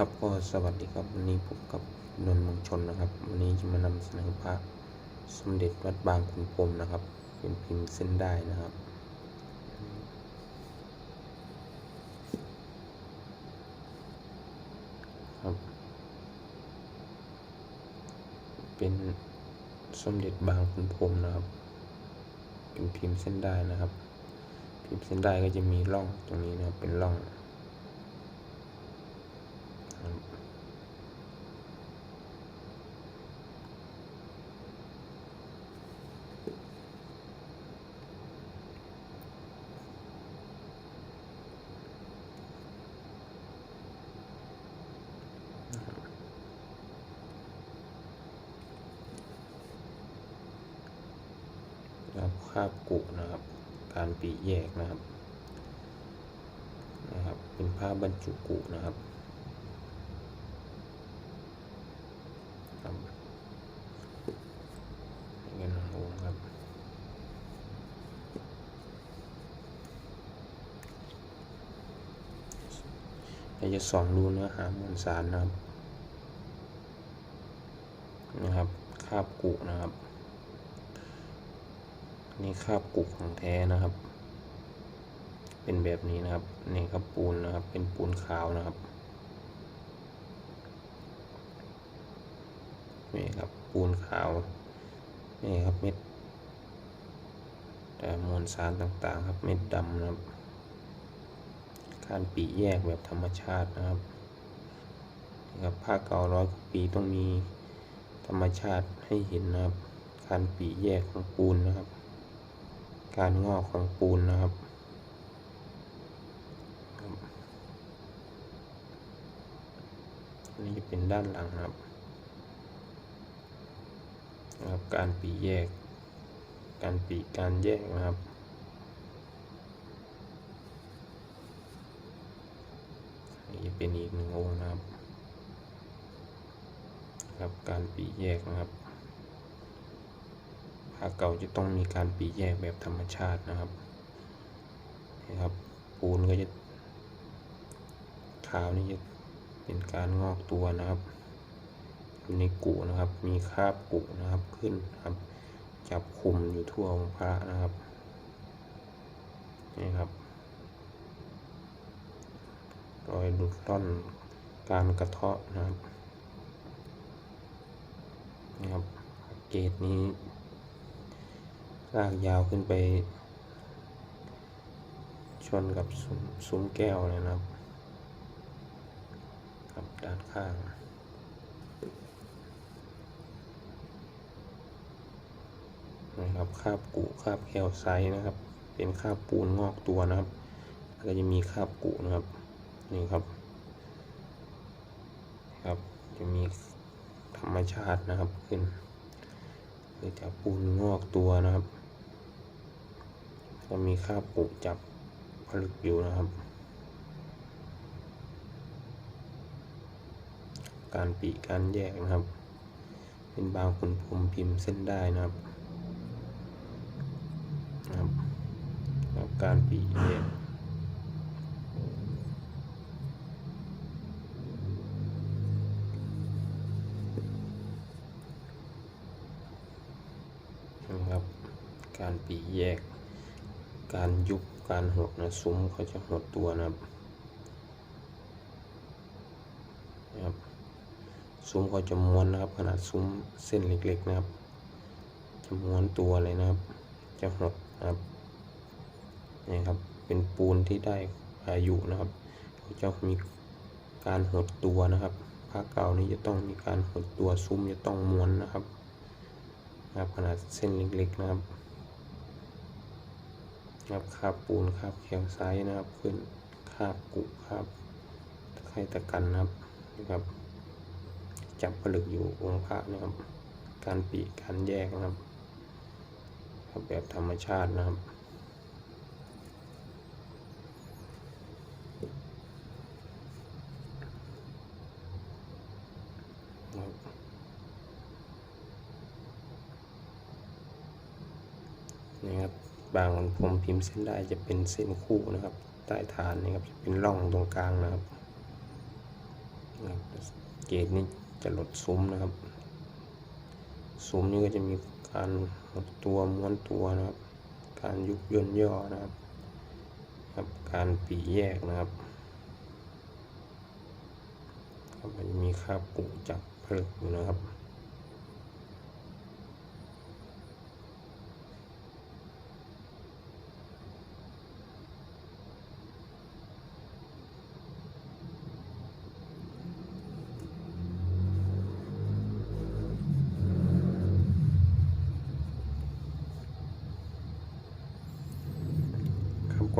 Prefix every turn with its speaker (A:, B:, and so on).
A: ครับก็สวัสดีครับวันนี้พบกับนนท์มงชนนะครับ วันนี้จะมานำเสนอพระสมเด็จวัดบางขุนพรมนะครับ เป็นพิมพ์เส้นได้นะครับ ครับ เป็นสมเด็จบางขุนพรมนะครับ เป็นพิมพ์เส้นได้นะครับ พิมพ์เส้นได้ก็จะมีร่องตรงนี้นะครับเป็นร่อง ครับคาบกุนะครับ การปีแยกนะครับ นะครับ เป็นผ้าบรรจุกุนะครับเงินหงครับ เราจะส่องดูเนื้อหามวลสารนะครับ นะครับคาบกุนะครับ นี่คาบกุของแท้นะครับ เป็นแบบนี้นะครับ นี่ครับปูนนะครับ เป็นปูนขาวนะครับ นี่ครับปูนขาว นี่ครับเม็ดแต่มวลสารต่างๆ ครับเม็ดดำนะครับ การปีแยกแบบธรรมชาตินะครับนะครับผ้าเก่าร้อยกว่าปีต้องมีธรรมชาติให้เห็นนะครับการปีแยกของปูนนะครับ การงอกของปูนนะครับนี่จะเป็นด้านหลังนะครับนะครับ การปีแยก การปีการแยกนะครับ นี่จะ เป็นอีกหนึ่งองค์นะครับ ครับการปีแยกนะครับผ้าเก่าจะต้องมีการปีแยกแบบธรรมชาตินะครับนะครับปูนก็จะขาวนี่จะเป็นการงอกตัวนะครับอยู่ในกุนะครับ มีคราบกุนะครับขึ้นครับ จับคุมอยู่ทั่วองค์พระนะครับนี่ครับ รอยหลุดร่อนการกระเทาะนะครับนี่ครับเกตนี้ลากยาวขึ้นไป ชนกับซุ้มแก้วเลยนะครับครับด้านข้างนะครับคาบกุคาบแคลไซต์นะครับ เป็นคาบปูนงอกตัวนะครับแล้วก็จะมีคาบกุนะครับ นี่ครับ ครับจะมีธรรมชาตินะครับขึ้นคือจากปูนงอกตัวนะครับจะมีคาบกุจับผลึกอยู่นะครับ การปีการแยกนะครับ เป็นบางคนผมพิมพ์เส้นได้นะครับนะครับ การปีแยกนะครับ การปีแยก การยุบการหดนะซุ้มเขาจะหดตัวนะครับนะครับซุ้มเขาจะม้วนนะครับ ขนาดซุ้มเส้นเล็กๆนะครับ จะม้วนตัวเลยนะครับ จะหดนะครับนี่ครับเป็นปูนที่ได้อายุนะครับเขาจะมีการหดตัวนะครับผ้าเก่านี้จะต้องมีการหดตัวซุ้มจะต้องม้วนนะครับนะครับขนาดเส้นเล็กๆนะครับ ครับคาบปูนคาบแคลไซต์นะครับขึ้นคาบกุคาบตะไคร่ตะกันนะครับนะครับ จับผลึกอยู่องค์พระนะครับ การปีการแยกนะครับครับแบบธรรมชาตินะครับนี่ครับ บางผมพิมพ์เส้นได้จะเป็นเส้นคู่นะครับ ใต้ฐานนี่ครับจะเป็นร่องตรงกลางนะครับนะครับเกรดนี้จะลดซุ้มนะครับ ซุ้มนี้ก็จะมีการหดตัวม้วนตัวนะครับ การยุบย่นย่อนะครับครับการปีแยกนะครับมันมีคราบกุจับเพลิกอยู่นะครับ ครับก็